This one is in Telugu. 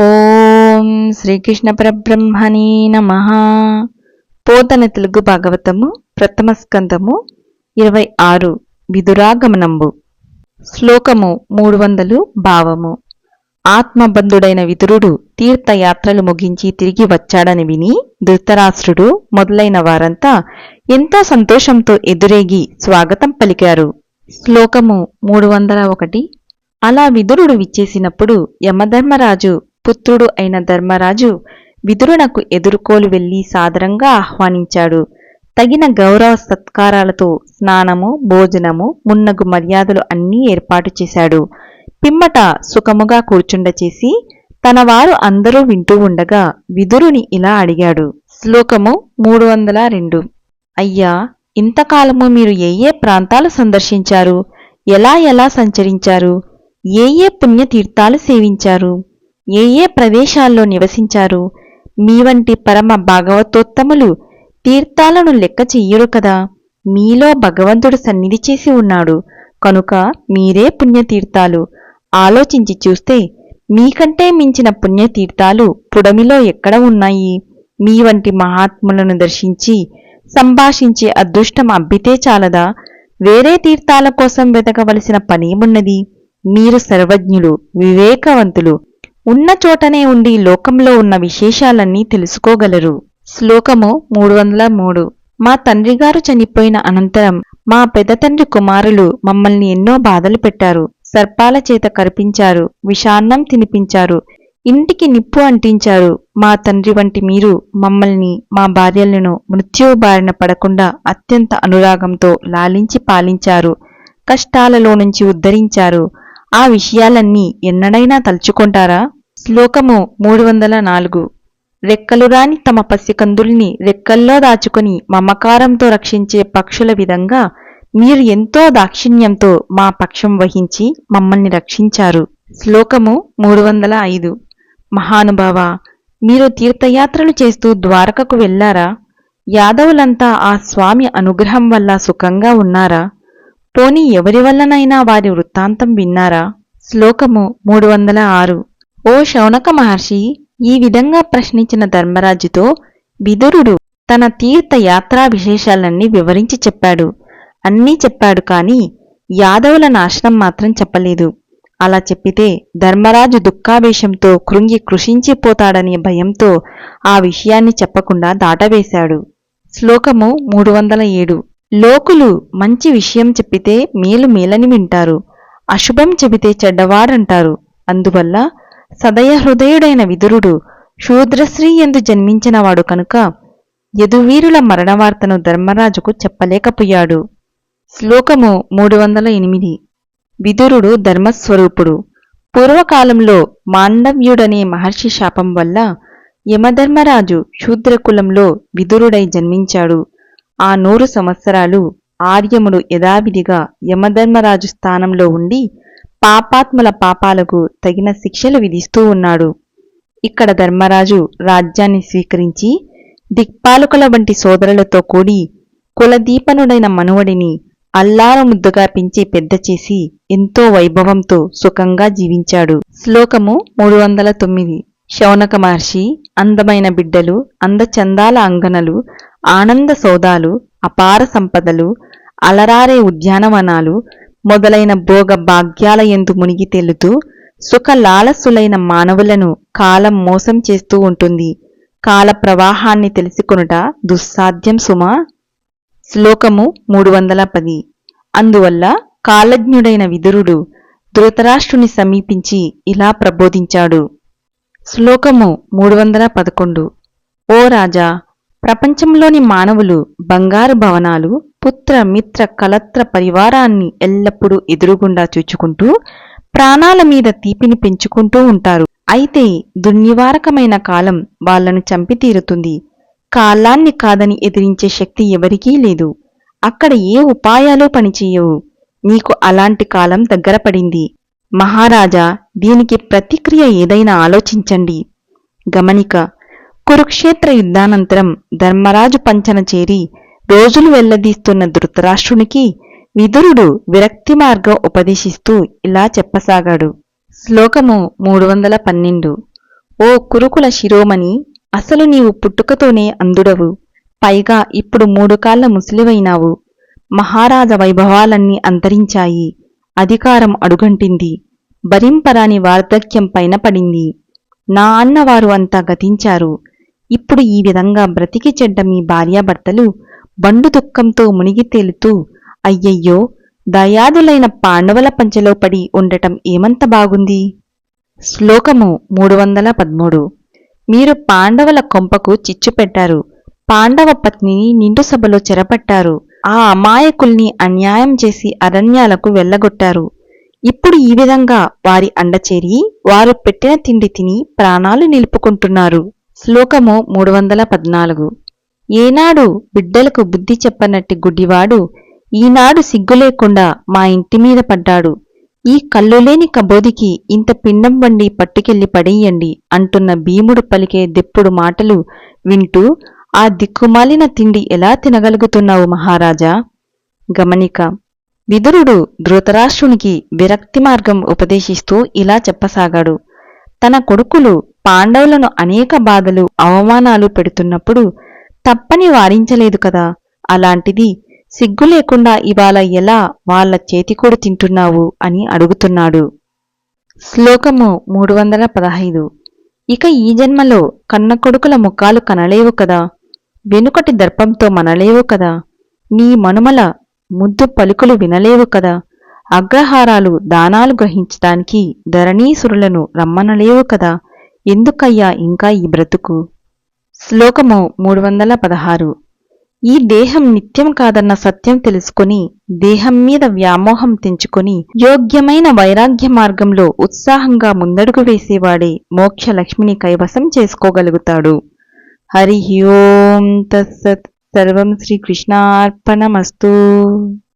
ఓం శ్రీకృష్ణ పరబ్రహ్మణే నమ. పోతన తెలుగు భాగవతము ప్రథమ స్కందము ఇరవై ఆరు విదురాగమనంబు. శ్లోకము మూడు వందలు భావము. ఆత్మబంధుడైన విదురుడు తీర్థయాత్రలు ముగించి తిరిగి వచ్చాడని విని ధృతరాష్ట్రుడు మొదలైన వారంతా ఎంతో సంతోషంతో ఎదురేగి స్వాగతం పలికారు. శ్లోకము మూడు వందల ఒకటి. అలా విదురుడు విచ్చేసినప్పుడు యమధర్మరాజు పుత్రుడు అయిన ధర్మరాజు విదురునకు ఎదుర్కోలు వెళ్ళి సాదరంగా ఆహ్వానించాడు. తగిన గౌరవ సత్కారాలతో స్నానము భోజనము మున్నగు మర్యాదలు అన్నీ ఏర్పాటు చేశాడు. పిమ్మట సుఖముగా కూర్చుండచేసి తన వారు అందరూ వింటూ ఉండగా విదురుని ఇలా అడిగాడు. శ్లోకము మూడు వందల రెండు. అయ్యా ఇంతకాలము మీరు ఏ ఏ ప్రాంతాలు సందర్శించారు? ఎలా ఎలా సంచరించారు? ఏ ఏ పుణ్యతీర్థాలు సేవించారు? ఏ ఏ ప్రదేశాల్లో నివసించారు? మీ వంటి పరమ భాగవతోత్తములు తీర్థాలను లెక్క చెయ్యరు కదా. మీలో భగవంతుడు సన్నిధి చేసి ఉన్నాడు. కనుక మీరే పుణ్యతీర్థాలు. ఆలోచించి చూస్తే మీకంటే మించిన పుణ్యతీర్థాలు పుడమిలో ఎక్కడ ఉన్నాయి? మీ వంటి మహాత్ములను దర్శించి సంభాషించే అదృష్టం అబ్బితే చాలదా? వేరే తీర్థాల కోసం వెతకవలసిన పనేమున్నది? మీరు సర్వజ్ఞులు వివేకవంతులు ఉన్న చోటనే ఉండి లోకంలో ఉన్న విశేషాలన్నీ తెలుసుకోగలరు. శ్లోకము మూడు వందల మూడు. మా తండ్రిగారు చనిపోయిన అనంతరం మా పెద్ద తండ్రి కుమారులు మమ్మల్ని ఎన్నో బాధలు పెట్టారు. సర్పాల చేత కరిపించారు విషాన్నం తినిపించారు ఇంటికి నిప్పు అంటించారు. మా తండ్రి వంటి మీరు మమ్మల్ని మా భార్యలను మృత్యువు బారిన పడకుండా అత్యంత అనురాగంతో లాలించి పాలించారు. కష్టాలలో నుంచి ఉద్ధరించారు. ఆ విషయాలన్నీ ఎన్నడైనా తలుచుకుంటారా? శ్లోకము మూడు వందల నాలుగు రెక్కలు రాని తమ పసికందుల్ని రెక్కల్లో దాచుకుని మమకారంతో రక్షించే పక్షుల విధంగా మీరు ఎంతో దాక్షిణ్యంతో మా పక్షం వహించి మమ్మల్ని రక్షించారు. శ్లోకము మూడు వందల ఐదు మహానుభావ మీరు తీర్థయాత్రలు చేస్తూ ద్వారకకు వెళ్ళారా? యాదవులంతా ఆ స్వామి అనుగ్రహం వల్ల సుఖంగా ఉన్నారా? పోనీ ఎవరి వల్లనైనా వారి వృత్తాంతం విన్నారా? శ్లోకము మూడు వందల ఆరు. ఓ శౌనక మహర్షి ఈ విధంగా ప్రశ్నించిన ధర్మరాజుతో విదురుడు తన తీర్థయాత్రా విశేషాలన్నీ వివరించి చెప్పాడు. అన్నీ చెప్పాడు కాని యాదవుల నాశనం మాత్రం చెప్పలేదు. అలా చెప్పితే ధర్మరాజు దుఃఖావేశంతో కృంగి కృషించిపోతాడనే భయంతో ఆ విషయాన్ని చెప్పకుండా దాటవేశాడు. శ్లోకము మూడు వందల ఏడు. లోకులు మంచి విషయం చెప్పితే మేలు మేలని వింటారు. అశుభం చెబితే చెడ్డవాడంటారు అందువల్ల సదయ హృదయుడైన విదురుడు శూద్రశ్రీ ఎందు జన్మించినవాడు కనుక యదువీరుల మరణవార్తను ధర్మరాజుకు చెప్పలేకపోయాడు. శ్లోకము మూడు వందల ఎనిమిది విదురుడు ధర్మస్వరూపుడు. పూర్వకాలంలో మాండవ్యుడనే మహర్షి శాపం వల్ల యమధర్మరాజు శూద్రకులంలో విదురుడై జన్మించాడు. ఆ నూరు సంవత్సరాలు ఆర్యముడు యథావిధిగా యమధర్మరాజు స్థానంలో ఉండి పాపాత్ముల పాపాలకు తగిన శిక్షలు విధిస్తూ ఉన్నాడు. ఇక్కడ ధర్మరాజు రాజ్యాన్ని స్వీకరించి దిక్పాలకుల వంటి సోదరులతో కూడి కులదీపనుడైన మనువడిని అల్లార ముద్దుగా పెంచి పెద్ద చేసి ఎంతో వైభవంతో సుఖంగా జీవించాడు. శ్లోకము మూడు వందల తొమ్మిది. శౌనక మహర్షి అందమైన బిడ్డలు అందచందాల అంగనలు ఆనంద సౌదాలు అపార సంపదలు అలరారే ఉద్యానవనాలు మొదలైన భోగ భాగ్యాల ఎందు మునిగి తేలుతూ సుఖ లాలసులైన మానవులను కాలం మోసం చేస్తూ ఉంటుంది. కాల ప్రవాహాన్ని తెలుసుకొనుట దుస్సాధ్యం సుమా? శ్లోకము మూడు వందల పది అందువల్ల కాలజ్ఞుడైన విదురుడు ధృతరాష్ట్రుని సమీపించి ఇలా ప్రబోధించాడు. శ్లోకము మూడు వందల పదకొండు ఓ రాజా ప్రపంచంలోని మానవులు బంగారు భవనాలు పుత్ర మిత్ర కలత్ర పరివారాన్ని ఎల్లప్పుడూ ఎదురుగుండా చూచుకుంటూ ప్రాణాల మీద తీపిని పెంచుకుంటూ ఉంటారు. అయితే దుర్నివారకమైన కాలం వాళ్ళను చంపి తీరుతుంది కాలాన్ని కాదని ఎదిరించే శక్తి ఎవరికీ లేదు. అక్కడ ఏ ఉపాయాలు పనిచేయవు. నీకు అలాంటి కాలం దగ్గర పడింది. మహారాజా దీనికి ప్రతిక్రియ ఏదైనా ఆలోచించండి. గమనిక కురుక్షేత్ర యుద్ధానంతరం ధర్మరాజు పంచన చేరి రోజులు వెల్లదీస్తున్న ధృతరాష్ట్రునికి విదురుడు విరక్తి మార్గం ఉపదేశిస్తూ ఇలా చెప్పసాగాడు. శ్లోకము మూడు వందల పన్నెండు ఓ కురుకుల శిరోమణి అసలు నీవు పుట్టుకతోనే అందుడవు. పైగా ఇప్పుడు మూడు కాళ్ళ ముసలివైనావు. మహారాజ వైభవాలన్నీ అంతరించాయి. అధికారం అడుగంటింది. భరింపరాని వార్ధక్యం పైన పడింది. నా అన్నవారు అంతా గతించారు. ఇప్పుడు ఈ విధంగా బ్రతికి చెడ్డ మీ భార్యాభర్తలు బండు దుఃఖంతో మునిగి తేలుతూ అయ్యయ్యో దయాదులైన పాండవుల పంచలో పడి ఉండటం ఏమంత బాగుంది? శ్లోకము మూడు వందల పదమూడు మీరు పాండవుల కొంపకు చిచ్చు పెట్టారు. పాండవ పత్నిని నిండు సభలో చెరపట్టారు. ఆ అమాయకుల్ని అన్యాయం చేసి అరణ్యాలకు వెళ్ళగొట్టారు. ఇప్పుడు ఈ విధంగా వారి అండచేరి వారు పెట్టిన తిండి తిని ప్రాణాలు నిలుపుకుంటున్నారు. శ్లోకము మూడు వందల పద్నాలుగు. ఏనాడు బిడ్డలకు బుద్ధి చెప్పనట్టి గుడ్డివాడు ఈనాడు సిగ్గు లేకుండా మా ఇంటి మీద పడ్డాడు. ఈ కళ్ళులేని కబోదికి ఇంత పిండం వండి పట్టుకెళ్ళి పడేయండి అంటున్న భీముడు పలికే దెప్పుడు మాటలు వింటూ ఆ దిక్కుమాలిన తిండి ఎలా తినగలుగుతున్నావు మహారాజా గమనిక విదురుడు ధృతరాష్ట్రునికి విరక్తి మార్గం ఉపదేశిస్తూ ఇలా చెప్పసాగాడు. తన కొడుకులు పాండవులను అనేక బాధలు అవమానాలు పెడుతున్నప్పుడు తప్పని వారించలేదు కదా? అలాంటిది సిగ్గు లేకుండా ఇవాళ ఎలా వాళ్ళ చేతికూడు తింటున్నావు అని అడుగుతున్నాడు. శ్లోకము మూడు వందల పదహైదు. ఇక ఈ జన్మలో కన్న కొడుకుల ముఖాలు కనలేవు కదా? వెనుకటి దర్పంతో మనలేవు కదా? నీ మనుమల ముద్దు పలుకులు వినలేవు కదా? అగ్రహారాలు దానాలు గ్రహించటానికి ధరణీసురులను రమ్మనలేవు కదా? ఎందుకయ్యా ఇంకా ఈ బ్రతుకు? శ్లోకము మూడు వందల పదహారు. ఈ దేహం నిత్యం కాదన్న సత్యం తెలుసుకొని దేహం మీద వ్యామోహం తెంచుకొని యోగ్యమైన వైరాగ్య మార్గంలో ఉత్సాహంగా ముందడుగు వేసేవాడే మోక్ష లక్ష్మిని కైవసం చేసుకోగలుగుతాడు. హరి ఓం తత్సత్ సర్వం శ్రీకృష్ణార్పణమస్తూ.